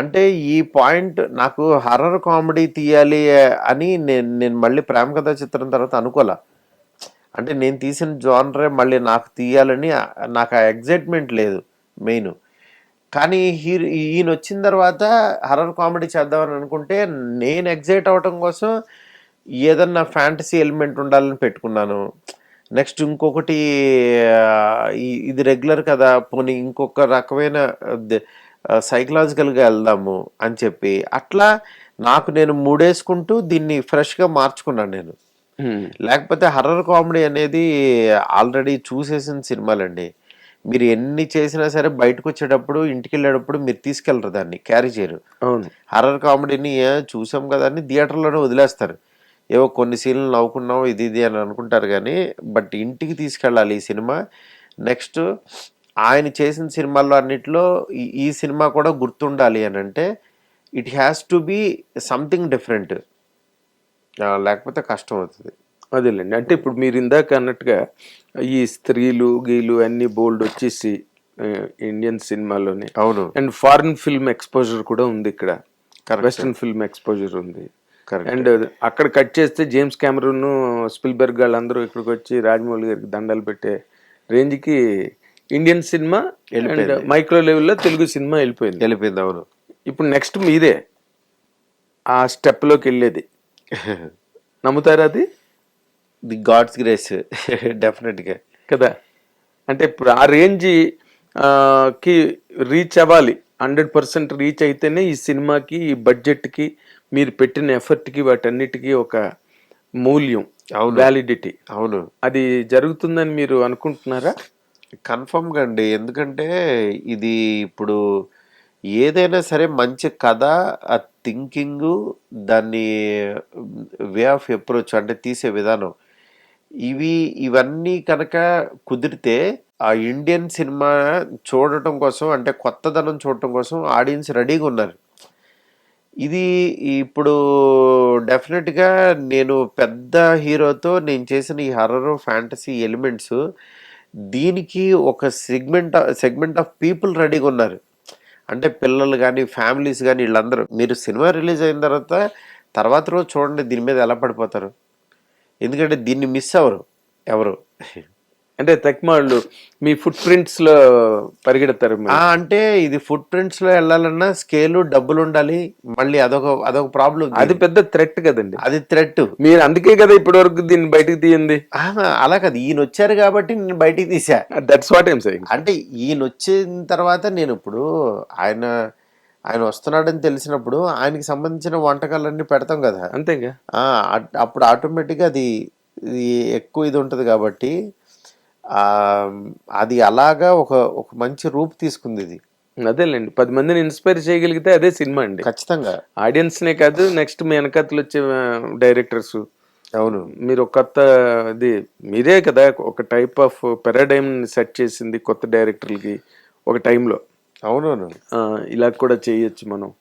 అంటే ఈ పాయింట్ నాకు హర్రర్ కామెడీ తీయాలి అని నేను నేను మళ్ళీ ప్రేమ కథ చిత్రం తర్వాత అనుకోలే. అంటే నేను తీసిన జానరే మళ్ళీ నాకు తీయాలని నాకు ఆ ఎగ్జైట్మెంట్ లేదు మెయిన్. కానీ హీరో ఈయన వచ్చిన తర్వాత హర్రర్ కామెడీ చేద్దామని అనుకుంటే నేను ఎగ్జైట్ అవ్వటం కోసం ఏదన్నా ఫ్యాంటసీ ఎలిమెంట్ ఉండాలని పెట్టుకున్నాను. నెక్స్ట్ ఇంకొకటి ఇది రెగ్యులర్ కదా పోనీ ఇంకొక రకమైన సైకలాజికల్గా వెళ్దాము అని చెప్పి అట్లా నాకు నేను మూడేసుకుంటూ దీన్ని ఫ్రెష్గా మార్చుకున్నాను నేను. లేకపోతే హర్రర్ కామెడీ అనేది ఆల్రెడీ చూసేసిన సినిమాలండి. మీరు ఎన్ని చేసినా సరే బయటకు వచ్చేటప్పుడు ఇంటికి వెళ్ళేటప్పుడు మీరు తీసుకెళ్ళరు దాన్ని క్యారీ చేయరు. హర్రర్ కామెడీని చూసాం కదా అని థియేటర్లోనే వదిలేస్తారు. ఏవో కొన్ని సీన్లు నవ్వుకున్నాం ఇది ఇది అని అనుకుంటారు కానీ బట్ ఇంటికి తీసుకెళ్ళాలి ఈ సినిమా. నెక్స్ట్ ఆయన చేసిన సినిమాల్లో అన్నిట్లో ఈ- సినిమా కూడా గుర్తుండాలి అని అంటే it has to be something different లేకపోతే కష్టం అవుతుంది. అదేలేండి. అంటే ఇప్పుడు మీరు ఇందాక అన్నట్టుగా ఈ స్త్రీలు గీలు అన్ని బోల్డ్ వచ్చేసి ఇండియన్ సినిమాలోనే. అవును. అండ్ ఫారిన్ ఫిల్మ్ ఎక్స్పోజర్ కూడా ఉంది ఇక్కడ. వెస్ట్రన్ ఫిల్మ్ ఎక్స్పోజర్ ఉంది. అండ్ అక్కడ కట్ చేస్తే జేమ్స్ కెమెరూన్ స్పిల్బర్గ్ వాళ్ళందరూ ఇక్కడికి వచ్చి రాజమౌళి గారికి దండాలు పెట్టే రేంజ్కి ఇండియన్ సినిమా అండ్ మైక్రో లెవెల్లో తెలుగు సినిమా వెళ్ళిపోయింది. వెళ్ళిపోయింది అవును. ఇప్పుడు నెక్స్ట్ మీరే ఆ స్టెప్లోకి వెళ్ళేది. నమ్ముతారా అది? ది గాడ్స్ గ్రేస్ డెఫినెట్గా కదా. అంటే ఇప్పుడు ఆ రేంజ్కి రీచ్ అవ్వాలి. హండ్రెడ్ పర్సెంట్ రీచ్ అయితేనే ఈ సినిమాకి ఈ బడ్జెట్కి మీరు పెట్టిన ఎఫర్ట్కి వాటన్నిటికీ ఒక మూల్యం అవును. వ్యాలిడిటీ అవును. అది జరుగుతుందని మీరు అనుకుంటున్నారా? కన్ఫర్మ్గా అండి ఎందుకంటే ఇది ఇప్పుడు ఏదైనా సరే మంచి కథ ఆ థింకింగ్ దాన్ని వే ఆఫ్ అప్రోచ్ అంటే తీసే విధానం. ఇవి ఇవన్నీ కనుక కుదిరితే ఆ ఇండియన్ సినిమా చూడటం కోసం అంటే కొత్తదనం చూడటం కోసం ఆడియన్స్ రెడీగా ఉన్నారు. ఇది ఇప్పుడు డెఫినెట్గా నేను పెద్ద హీరోతో నేను చేసిన ఈ హర్రర్ ఫ్యాంటసీ ఎలిమెంట్స్ దీనికి ఒక సెగ్మెంట్ సెగ్మెంట్ ఆఫ్ పీపుల్ రెడీగా ఉన్నారు. అంటే పిల్లలు కానీ ఫ్యామిలీస్ కానీ వీళ్ళందరూ. మీరు సినిమా రిలీజ్ అయిన తర్వాత తర్వాత రోజు చూడండి దీని మీద ఎలా పడిపోతారు. ఎందుకంటే దీన్ని మిస్ అవ్వరు ఎవరు. అంటే తక్మాళ్ళు మీ ఫుట్ ప్రింట్స్లో పరిగెడతారు అంటే ఇది ఫుట్ ప్రింట్స్లో వెళ్ళాలన్నా స్కేలు డబ్బులు ఉండాలి. మళ్ళీ అదొక అదొక ప్రాబ్లం అది పెద్ద థ్రెట్ కదండి. అది థ్రెట్ మీరు అందుకే కదా ఇప్పటి వరకు దీన్ని బయటకు తీయండి అలా కాదు. ఈయన వచ్చారు కాబట్టి నేను బయటికి తీసా దట్స్ వాట్ ఏం సెయింగ్ అంటే ఈయన వచ్చిన తర్వాత నేను ఇప్పుడు ఆయన ఆయన వస్తున్నాడని తెలిసినప్పుడు ఆయనకి సంబంధించిన వంటకాలన్నీ పెడతాం కదా. అంతేగా? అప్పుడు ఆటోమేటిక్గా అది ఎక్కువ ఇది ఉంటుంది కాబట్టి అది అలాగా ఒక ఒక మంచి రూపు తీసుకుంది ఇది. అదేలేండి. పది మందిని ఇన్స్పైర్ చేయగలిగితే అదే సినిమా అండి. ఖచ్చితంగా. ఆడియన్స్ నే కాదు నెక్స్ట్ మీ వెనకతలు వచ్చే డైరెక్టర్స్. అవును. మీరు ఒక కొత్త ఇది మీరే కదా ఒక టైప్ ఆఫ్ పెరాడైమ్ సెట్ చేసింది కొత్త డైరెక్టర్లకి ఒక టైంలో. అవునవును. ఇలా కూడా చేయొచ్చు మనం.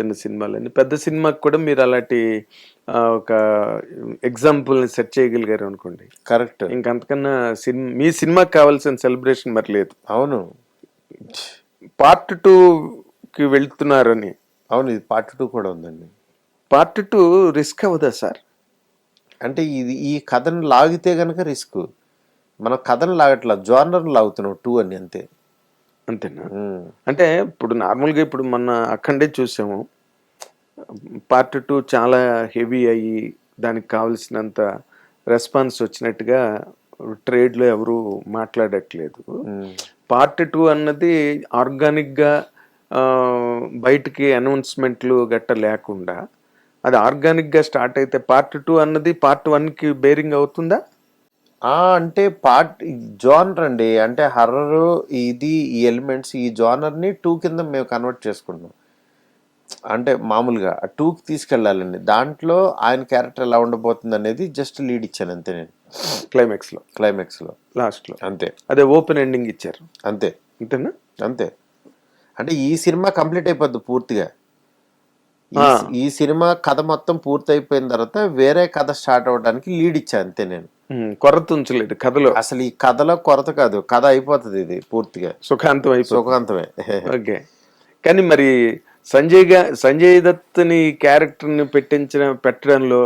చిన్న సినిమాలని పెద్ద సినిమాకి కూడా మీరు అలాంటి ఒక ఎగ్జాంపుల్ని సెట్ చేయగలిగారు అనుకోండి. కరెక్ట్. ఇంకంతకన్నా సినిమా మీ సినిమాకి కావాల్సిన సెలబ్రేషన్ మరి లేదు. అవును. పార్ట్ టూకి వెళ్తున్నారని. అవును ఇది పార్ట్ టూ కూడా ఉందండి. పార్ట్ టూ రిస్క్ అవ్వదా సార్? అంటే ఇది ఈ కథను లాగితే గనక రిస్క్. మనం కథను లాగట్లా జానర్ లాగుతున్నాం టూ అని అంతే. అంతేనా. అంటే ఇప్పుడు నార్మల్గా ఇప్పుడు మన అక్కడే చూసాము పార్ట్ టూ చాలా హెవీ అయ్యి దానికి కావలసినంత రెస్పాన్స్ వచ్చినట్టుగా ట్రేడ్లో ఎవరు మాట్లాడట్లేదు. పార్ట్ టూ అన్నది ఆర్గానిక్గా బయటికి అనౌన్స్మెంట్లు గట్ట లేకుండా అది ఆర్గానిక్గా స్టార్ట్ అయితే పార్ట్ టూ అన్నది పార్ట్ వన్కి బేరింగ్ అవుతుందా అంటే పార్ట్ జానర్ అండి. అంటే హర్రర్ ఇది ఈ ఎలిమెంట్స్ ఈ జానర్ని టూ కింద మేము కన్వర్ట్ చేసుకుంటున్నాం. అంటే మామూలుగా ఆ టూకి తీసుకెళ్ళాలండి. దాంట్లో ఆయన క్యారెక్టర్ ఎలా ఉండబోతుంది అనేది జస్ట్ లీడ్ ఇచ్చాను అంతే నేను. క్లైమాక్స్లో క్లైమాక్స్లో లాస్ట్లో అంతే. అదే ఓపెన్ ఎండింగ్ ఇచ్చారు. అంతే. అంతేనా? అంతే. అంటే ఈ సినిమా కంప్లీట్ అయిపోద్ది పూర్తిగా. ఈ- సినిమా కథ మొత్తం పూర్తి అయిపోయిన తర్వాత వేరే కథ స్టార్ట్ అవ్వడానికి లీడ్ ఇచ్చా అంతే నేను. కొరత ఉంచలేదు కథలో. అసలు ఈ కథలో కొరత కాదు కథ అయిపోతుంది ఇది పూర్తిగా. సుఖాంతం అయిపోతుంది. సుఖాంతమే. ఓకే. కానీ మరి సంజయ్గా సంజయ్ దత్ని క్యారెక్టర్ని పెట్టించిన పెట్టడంలో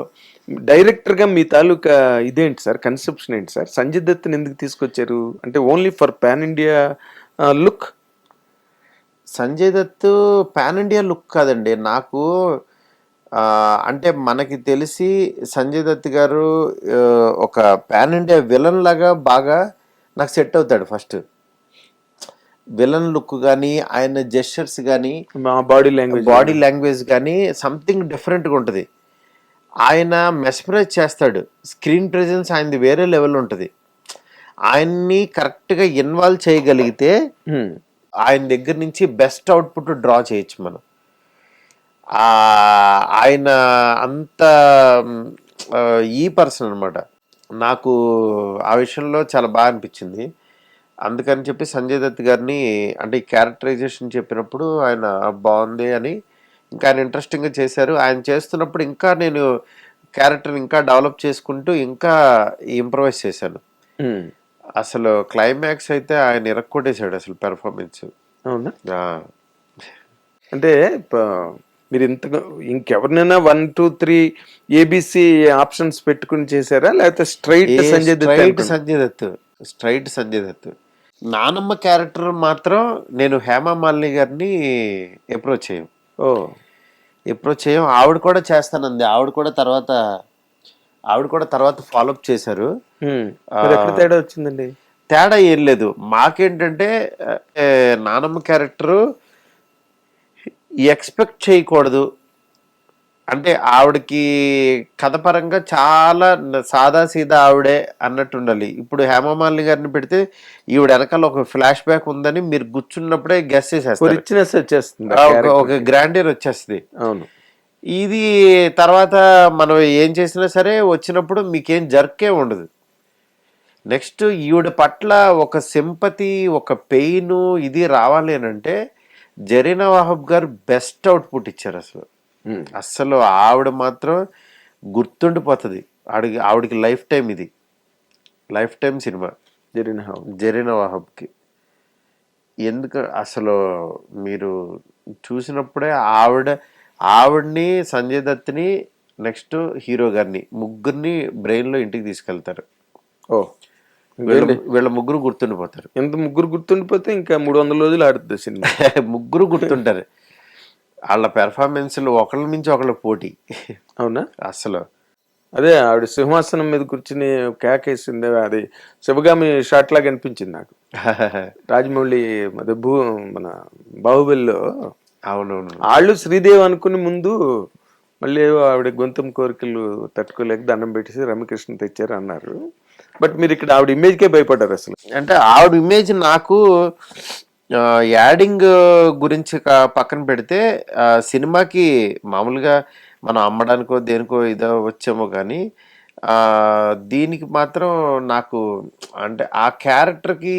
డైరెక్టర్గా మీ తాలూకా ఇదేంటి సార్? కన్సెప్షన్ ఏంటి సార్? సంజయ్ దత్ని ఎందుకు తీసుకొచ్చారు? అంటే only for pan India look? Sanjay Dutt pan India look కాదండి. నాకు అంటే మనకి తెలిసి సంజయ్ దత్ గారు ఒక పాన్ ఇండియా విలన్ లాగా బాగా నాకు సెట్ అవుతాడు ఫస్ట్. విలన్ లుక్ కానీ ఆయన జెస్చర్స్ కానీ మా బాడీ లాంగ్వేజ్ బాడీ లాంగ్వేజ్ కానీ సంథింగ్ డిఫరెంట్గా ఉంటుంది. ఆయన మెస్మరైజ్ చేస్తాడు. స్క్రీన్ ప్రెజెన్స్ ఆయనది వేరే లెవెల్ ఉంటుంది. ఆయన్ని కరెక్ట్గా ఇన్వాల్వ్ చేయగలిగితే ఆయన దగ్గర నుంచి బెస్ట్ అవుట్పుట్ డ్రా చేయొచ్చు మనం. ఆయన అంత ఈ పర్సన్ అనమాట నాకు ఆ విషయంలో చాలా బాగా అనిపించింది. అందుకని చెప్పి సంజయ్ దత్ గారిని అంటే ఈ క్యారెక్టరైజేషన్ చెప్పినప్పుడు ఆయన బాగుంది అని ఇంకా ఆయన ఇంట్రెస్టింగ్గా చేశారు. ఆయన చేస్తున్నప్పుడు ఇంకా నేను క్యారెక్టర్ ఇంకా డెవలప్ చేసుకుంటూ ఇంకా ఇంప్రవైజ్ చేశాను. అసలు క్లైమాక్స్ అయితే ఆయన ఇరక్కొట్టేశాడు అసలు పెర్ఫార్మెన్స్. అవునా? అంటే మీరు ఇంత ఇంకెవరినైనా one two three ABC options పెట్టుకుని చేశారా? లేకపోతే స్ట్రైట్ సంజయ్ దత్? సంజయ్ దత్ స్ట్రైట్ సంజయ్ దత్. నానమ్మ క్యారెక్టర్ మాత్రం నేను హేమా మాలిని గారిని అప్రోచ్ చేయం ఓ. అప్రోచ్ చేయం ఆవిడ కూడా చేస్తానంది. ఆవిడ కూడా తర్వాత ఆవిడ కూడా తర్వాత ఫాలోఅప్ చేశారు. తేడా వచ్చిందండి? తేడా ఏం లేదు. మాకేంటంటే నానమ్మ క్యారెక్టరు ఎక్స్పెక్ట్ చేయకూడదు. అంటే ఆవిడకి కథ పరంగా చాలా న- సాదా సీదా ఆవిడే అన్నట్టు ఉండాలి. ఇప్పుడు హేమమాలిని గారిని పెడితే ఈవిడ వెనకాల ఒక ఫ్లాష్ బ్యాక్ ఉందని మీరు గుర్చున్నప్పుడే గెస్ చేసేస్తారు. ఒక- గ్రాండియర్ వచ్చేస్తుంది. అవును. ఇది తర్వాత మనం ఏం చేసినా సరే వచ్చినప్పుడు మీకేం జర్కే ఉండదు. నెక్స్ట్ ఈవిడ పట్ల ఒక సింపతి ఒక పెయిన్ ఇది రావాలి అని అంటే జరీనా వాహబ్ గారు బెస్ట్ అవుట్పుట్ ఇచ్చారు అసలు. అస్సలు ఆవిడ మాత్రం గుర్తుండిపోతుంది. ఆవిడకి ఆవిడకి లైఫ్ టైం ఇది. లైఫ్ టైం సినిమా. జరిగిన హౌ జరీనా వాహబ్కి. ఎందుకు అసలు మీరు చూసినప్పుడే ఆవిడ ఆవిడ్ని సంజయ్ దత్ని నెక్స్ట్ హీరో గారిని ముగ్గురిని బ్రెయిన్లో ఇంటికి తీసుకెళ్తారు. ఓ. వీళ్ళ వీళ్ళ. ముగ్గురు గుర్తుండిపోతారు. ఎంత ముగ్గురు గుర్తుండిపోతే ఇంకా మూడు వందల రోజులు ఆడుతుంది సినిమా. ముగ్గురు గుర్తుంటారు. వాళ్ళ పెర్ఫార్మెన్స్లు ఒకళ్ళ మించి ఒకళ్ళ పోటీ. అవునా? అసలు అదే ఆవిడ సింహాసనం మీద కూర్చుని కేకేసింది అది శివగామి షాట్ లాగా అనిపించింది నాకు. రాజమౌళి అదే భూ మన బాహుబలిలో అవునవును. వాళ్ళు శ్రీదేవి అనుకుని ముందు మళ్ళీ ఆవిడ గొంతం కోరికలు తట్టుకోలేక దండం పెట్టేసి రమ్యకృష్ణ తెచ్చారు అన్నారు. బట్ మీరు ఇక్కడ ఆవిడ ఇమేజ్కే భయపడ్డారు అసలు. అంటే ఆవిడ ఇమేజ్ నాకు యాడింగ్ గురించి పక్కన పెడితే సినిమాకి మామూలుగా మనం అమ్మడానికో దేనికో ఇదో వచ్చామో కానీ ఆ, దీనికి మాత్రం నాకు అంటే ఆ క్యారెక్టర్కి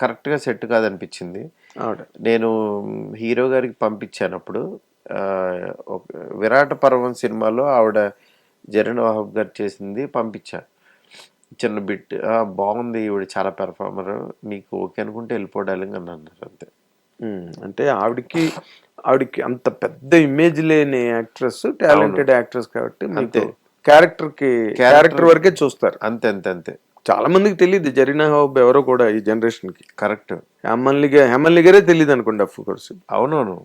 కరెక్ట్గా సెట్ కాదనిపించింది. నేను హీరో గారికి పంపించాను అప్పుడు విరాట పర్వం సినిమాలో ఆవిడ జరీన్ వాహబ్ గారు చేసింది పంపించా. చిన్న బిట్. బాగుంది ఈవిడ చాలా పెర్ఫార్మర్. నీకు ఓకే అనుకుంటే వెళ్ళిపోవడాలి అని అన్నారు అంతే. అంటే ఆవిడకి ఆవిడకి అంత పెద్ద ఇమేజ్ లేని యాక్ట్రెస్ టాలెంటెడ్ యాక్ట్రెస్ కాబట్టి మీకు అంతే. క్యారెక్టర్కి క్యారెక్టర్ వరకే చూస్తారు. అంతే అంతే అంతే. చాలా మందికి తెలియదు జరీనా హౌబ్ ఎవరో కూడా ఈ జనరేషన్కి కరెక్ట్. హేమల్లి గా- హేమల్లి గారే తెలియదు అనుకోండి అఫ్ కోర్స్. అవునవును.